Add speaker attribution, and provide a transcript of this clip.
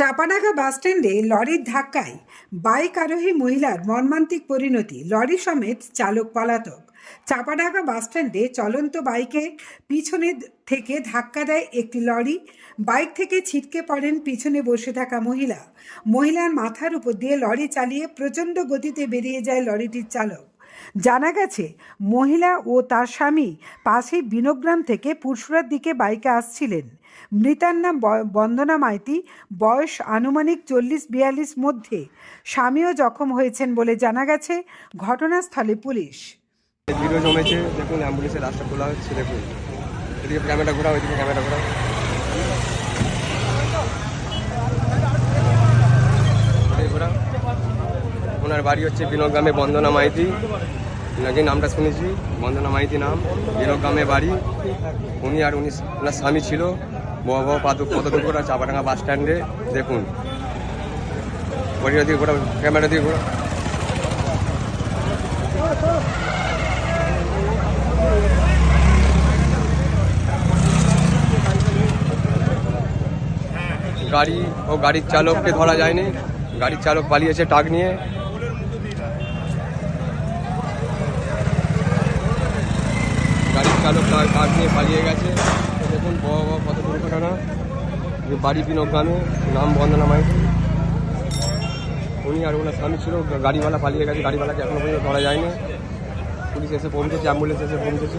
Speaker 1: চাপাডাঙ্গা বাসস্ট্যান্ডে লরির ধাক্কায় বাইক আরোহী মহিলার মর্মান্তিক পরিণতি, লরি সমেত চালক পলাতক। চাপাডাঙ্গা বাসস্ট্যান্ডে চলন্ত বাইকে পিছনে থেকে ধাক্কা দেয় একটি লরি। বাইক থেকে ছিটকে পড়েন পিছনে বসে থাকা মহিলা। মহিলার মাথার উপর দিয়ে লরি চালিয়ে প্রচণ্ড গতিতে বেরিয়ে যায় লরিটির চালক। জানা গেছে, মহিলা ও তার স্বামী পাশে বিনোগ্রাম থেকে পুরসুরার দিকে বাইকে আসছিলেন। মৃতার নাম বন্দনা মাইতি, বয়স আনুমানিক চল্লিশ বিয়াল্লিশ মধ্যে। স্বামীও জখম হয়েছেন বলে জানা গেছে, ঘটনাস্থলে পুলিশ।
Speaker 2: দেখুন অ্যাম্বুলেন্সের রাস্তা খোলা হচ্ছে দেখুন এদিকে ক্যামেরা ঘোরাও, এদিকে ক্যামেরা ঘোরাও এদিকে ঘোরাও। ওনার বাড়ি হচ্ছে বিনোগ্রামে বন্দনা মাইতি। নাকি নামটা শুনেছি, বন্দনা মাইতি নাম বিনোগ্রামে বাড়ি। উনি আর উনি ওনার স্বামী ছিল বড় পাদক পদক করা চাপাডাঙ্গা বাস স্ট্যান্ডে। দেখুন। ক্যামেরা দিয়ে ঘোরাও। গাড়ি ও গাড়ির চালককে ধরা যায়নি। গাড়ির চালক পালিয়েছে টাক নিয়ে গাড়ির চালক তার কাজ নিয়ে পালিয়ে গেছে। দেখুন, বড় বড় কত দুর্ঘটনা। বাড়ি বিনোগ্রামে নাম বন্দনা মাইতি। উনি আর ওনার স্বামী ছিল, গাড়িওয়ালা পালিয়ে গেছে। গাড়িওয়ালাকে এখনও পর্যন্ত ধরা যায়নি। পুলিশ এসে পৌঁছেছে, অ্যাম্বুলেন্স এসে পৌঁছেছে।